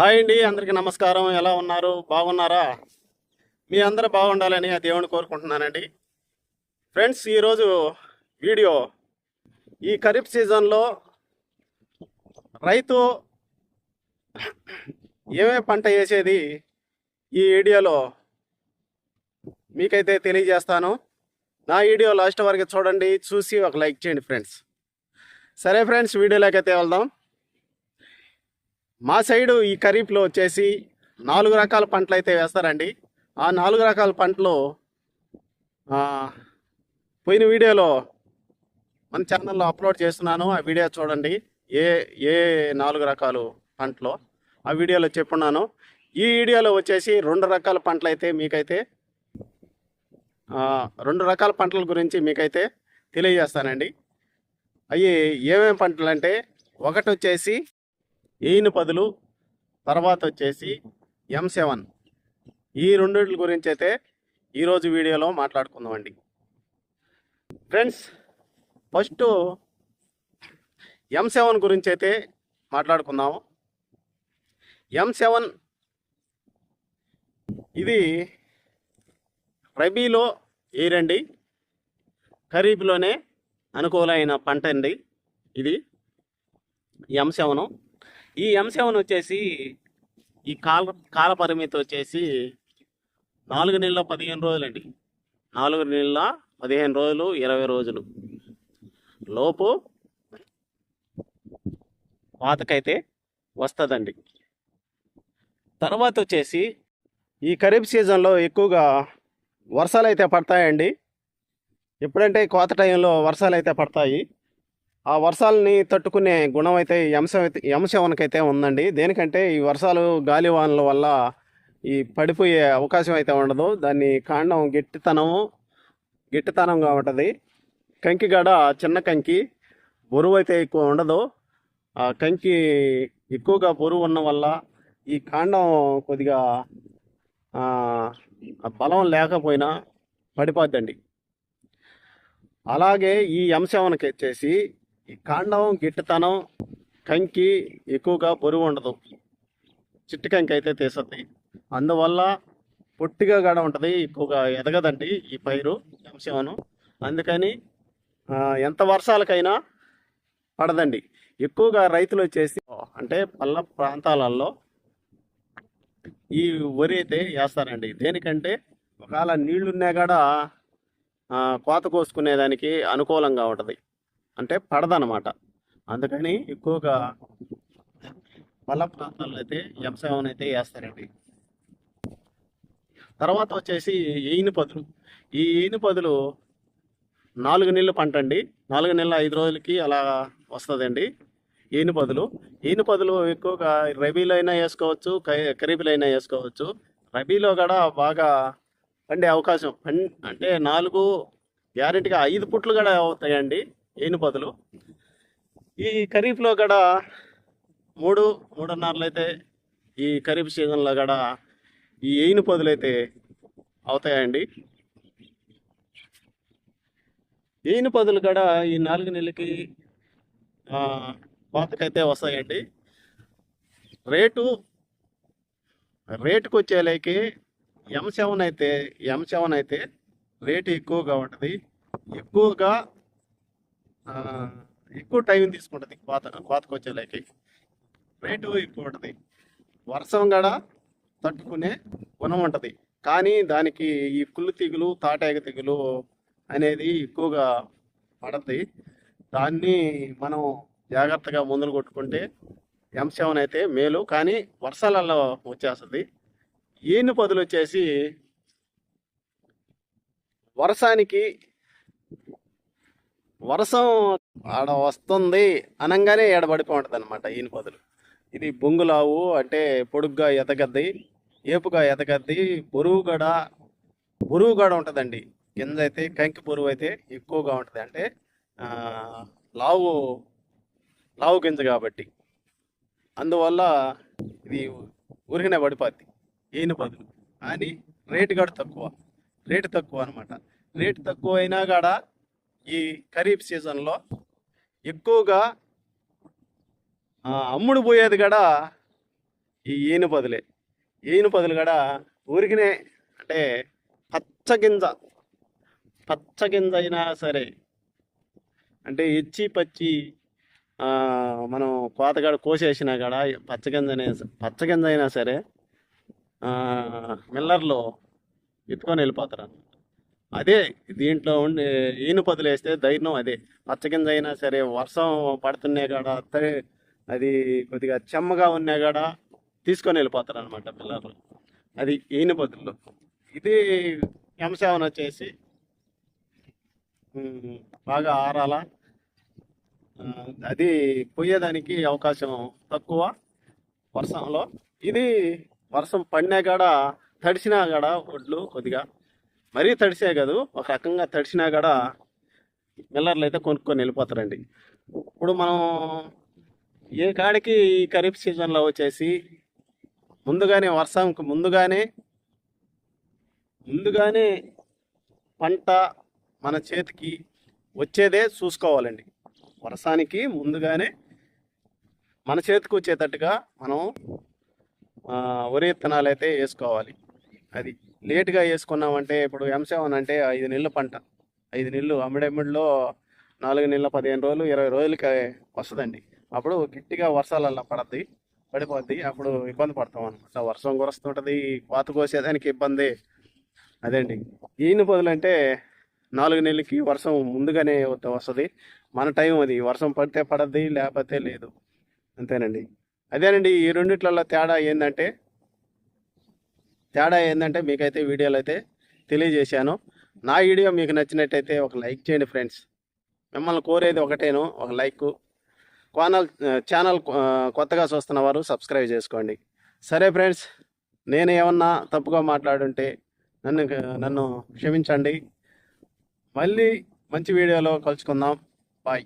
Hi అండి అందరికీ నమస్కారం. ఎలా ఉన్నారు? బాగున్నారా? మీ అందరూ బాగుండాలని ఆ దేవుని కోరుకుంటున్నానండి. ఫ్రెండ్స్ ఈరోజు వీడియో. ఈ ఖరీఫ్ సీజన్లో రైతు ఏమేమి పంట వేసేది? ఈ వీడియోలో మీకైతే తెలియజేస్తాను. నా వీడియో లాస్ట్ వరకు చూడండి చూసి ఒక లైక్ చేయండి ఫ్రెండ్స్. సరే ఫ్రెండ్స్ వీడియోలోకి అయితే వెళ్దాం. మా సైడు ఈ ఖరీఫ్లో వచ్చేసి నాలుగు రకాల పంటలు అయితే వేస్తారండి. ఆ నాలుగు రకాల పంటలు పోయిన వీడియోలో మన ఛానల్లో అప్లోడ్ చేస్తున్నాను. ఆ వీడియో చూడండి. ఏ ఏ నాలుగు రకాలు పంటలు ఆ వీడియోలో చెప్పున్నాను. ఈ వీడియోలో వచ్చేసి రెండు రకాల పంటలు అయితే మీకైతే రెండు రకాల పంటల గురించి మీకైతే తెలియజేస్తానండి. అవి ఏమేమి పంటలు అంటే ఒకటి వచ్చేసి ఈయన పదులు తర్వాత వచ్చేసి ఎం సెవెన్. ఈ రెండింటి గురించి అయితే ఈరోజు వీడియోలో మాట్లాడుకుందామండి. ఫ్రెండ్స్ ఫస్ట్ ఎం సెవెన్ గురించి అయితే మాట్లాడుకుందాము. ఎం సెవెన్ ఇది రబీలో ఏరండి ఖరీఫ్లోనే అనుకూలమైన పంట అండి ఇది. ఎం సెవెన్ ఈ ఎంసెవెన్ వచ్చేసి ఈ కాల కాల పరిమితి వచ్చేసి నాలుగు నెలల పదిహేను రోజులండి. నాలుగు నెలల పదిహేను రోజులు ఇరవై రోజులు. లోపు పాతకైతే వస్తుందండి. తర్వాత వచ్చేసి ఈ ఖరీఫ్ సీజన్లో ఎక్కువగా వర్షాలు అయితే పడతాయండి. ఎప్పుడంటే కోత టైంలో వర్షాలు అయితే పడతాయి. ఆ వర్షాలని తట్టుకునే గుణం అయితే ఎంశం అయితే ఎంశవనకైతే ఉందండి. దేనికంటే ఈ వర్షాలు గాలివానల వల్ల ఈ పడిపోయే అవకాశం అయితే ఉండదు. దాన్ని కాండం గట్టితనము గట్టితనంగా ఉంటుంది కంకి గడ చిన్న కంకి బరువు అయితే ఎక్కువ ఉండదు. ఆ కంకి ఎక్కువగా బరువు ఉన్న వల్ల ఈ కాండం కొద్దిగా బలం లేకపోయినా పడిపోద్దండి. అలాగే ఈ అంశంకి వచ్చేసి ఈ కాండం గిట్టుతనం కంకి ఎక్కువగా బరువు ఉండదు. చిట్టు కంకి అయితే తీస్తుంది అందువల్ల పొట్టిగా గడ ఉంటుంది ఎక్కువగా ఎదగదండి ఈ పైరు అంశం అందుకని ఎంత వర్షాలకైనా పడదండి. ఎక్కువగా రైతులు వచ్చేసి అంటే పల్ల ప్రాంతాలలో ఈ వరి అయితే వేస్తారండి. దేనికంటే ఒకవేళ నీళ్ళున్నా కూడా కోత కోసుకునేదానికి అనుకూలంగా ఉంటుంది. అంటే పడదనమాట అందుకని ఎక్కువగా పల్ల ప్రాంతాల్లో అయితే వ్యవసాయం అయితే వేస్తారండి తర్వాత వచ్చేసి ఈయన పదులు. ఈ ఈయన పదులు నాలుగు నెలలు పంట అండి నాలుగు నెలల ఐదు రోజులకి అలా వస్తుందండి ఈయన పదులు. ఈయన పదులు ఎక్కువగా రబీలో అయినా వేసుకోవచ్చు ఖరీఫ్లో అయినా వేసుకోవచ్చు. రబీలో కూడా బాగా పండే అవకాశం. అంటే నాలుగు గ్యారెంటీగా ఐదు పుట్లు కూడా అవుతాయండి. ఏనుపదులు ఈ ఖరీఫ్లో కూడా మూడు మూడున్నరలు అయితే ఈ ఖరీఫ్ సీజన్లో కూడా ఈ ఏనుపదులు పదులు అయితే అవుతాయండి. ఏనుపదులు పదులు కూడా ఈ నాలుగు నెలలకి కోతకైతే వస్తాయండి. రేటు రేటుకు వచ్చేలాకి ఎం సెవెన్ అయితే ఎం సెవెన్ అయితే రేటు ఎక్కువగా ఉంటుంది. ఎక్కువగా ఎక్కువ టైం తీసుకుంటుంది కోత కోతకు వచ్చేలేకి రేటు ఎక్కువ ఉంటుంది. వర్షం కూడా తట్టుకునే గుణం ఉంటుంది. కానీ దానికి ఈ కుళ్ళు తెగులు తాటాక తెగులు అనేది ఎక్కువగా పడుతుంది దాన్ని మనం జాగ్రత్తగా మందులు కొట్టుకుంటే ఎం సెవెన్ అయితే మేలు. కానీ వర్షాలలో వచ్చేస్తుంది. ఈయన పదులు వచ్చేసి వర్షానికి వర్షం ఆడ వస్తుంది అనగానే ఏడబడిపో ఉంటుంది అనమాట ఈయన ఇది బొంగులావు అంటే పొడుగ్గా ఎదగద్ది ఏపుగా ఎదగద్ది బొరువుగడ కూడా బరువు కూడా ఉంటుందండి. కింద అయితే కంకి బరువు అయితే ఎక్కువగా ఉంటుంది. అంటే లావు లావు గింజ కాబట్టి. అందువల్ల ఇది ఉరిగిన పడిపోద్ది ఈయన బదులు. కానీ రేటు కూడా తక్కువ. రేటు తక్కువ అనమాట రేటు తక్కువ అయినా కూడా ఈ ఖరీఫ్ సీజన్లో ఎక్కువగా అమ్ముడు పోయేది కూడా ఈ ఈయన పదులే ఈయన పదులు కూడా ఊరికినే అంటే పచ్చ గింజ పచ్చ గింజ అయినా సరే అంటే ఇచ్చి పచ్చి మనం కోతగాడ కోసేసినా కూడా పచ్చగింజ పచ్చగింజ అయినా సరే మిల్లర్లో ఎత్తుకొని వెళ్ళిపోతారు అదే దీంట్లో ఉండే ఈను పదులు వేస్తే ధైర్యం అదే. పచ్చగింజ అయినా సరే వర్షం పడుతున్నా కాడ అది కొద్దిగా చెమ్మగా ఉన్నా కాడ తీసుకొని వెళ్ళిపోతారు అనమాట పిల్లలు. అది ఈను పదులు. ఇది ఎంసేవన్ వచ్చేసి బాగా ఆరాల. అది పోయేదానికి అవకాశం తక్కువ వర్షంలో. ఇది వర్షం పడినా కాడ తడిసినా కాడ ఒడ్లు కొద్దిగా మరీ తడిసే కాదు ఒక రకంగా తడిసినా కూడా మిల్లర్లు అయితే కొనుక్కొని వెళ్ళిపోతారండి. ఇప్పుడు మనం ఏ కాడికి ఈ ఖరీఫ్ సీజన్లో వచ్చేసి ముందుగానే వర్షంకి ముందుగానే ముందుగానే పంట మన చేతికి వచ్చేదే చూసుకోవాలండి. వర్షానికి ముందుగానే మన చేతికి వచ్చేటట్టుగా మనం వరి విత్తనాలు అయితే వేసుకోవాలి. అది. లేటుగా వేసుకున్నామంటే ఇప్పుడు ఎంసెవెన్ అంటే ఐదు నెలల పంట. ఐదు నెలలు అమ్మిడెమ్మిడిలో నాలుగు నెలల పదిహేను రోజులు ఇరవై రోజులకి వస్తుందండి. అప్పుడు గట్టిగా వర్షాలల్లా పడద్ది పడిపోద్ది అప్పుడు ఇబ్బంది పడతాం అనమాట వర్షం కురుస్తుంటుంది కోత కోసేదానికి ఇబ్బంది. అదేండి. ఈయన బదులంటే నాలుగు నెలలకి వర్షం ముందుగానే వస్తుంది. మన టైం అది. వర్షం పడితే పడద్ది లేకపోతే లేదు. అంతేనండి. అదేనండి ఈ రెండిట్లలో తేడా ఏంటంటే తేడా ఏంటంటే మీకైతే వీడియోలు అయితే తెలియజేశాను. నా వీడియో మీకు నచ్చినట్టయితే ఒక లైక్ చేయండి ఫ్రెండ్స్. మిమ్మల్ని కోరేది ఒకటేను ఒక లైక్. కోనల్ ఛానల్ కొత్తగా చూస్తున్న వారు సబ్స్క్రైబ్ చేసుకోండి. సరే ఫ్రెండ్స్ నేను ఏమన్నా తప్పుగా మాట్లాడుంటే నన్ను నన్ను క్షమించండి. మళ్ళీ మంచి వీడియోలో కలుసుకుందాం. బాయ్.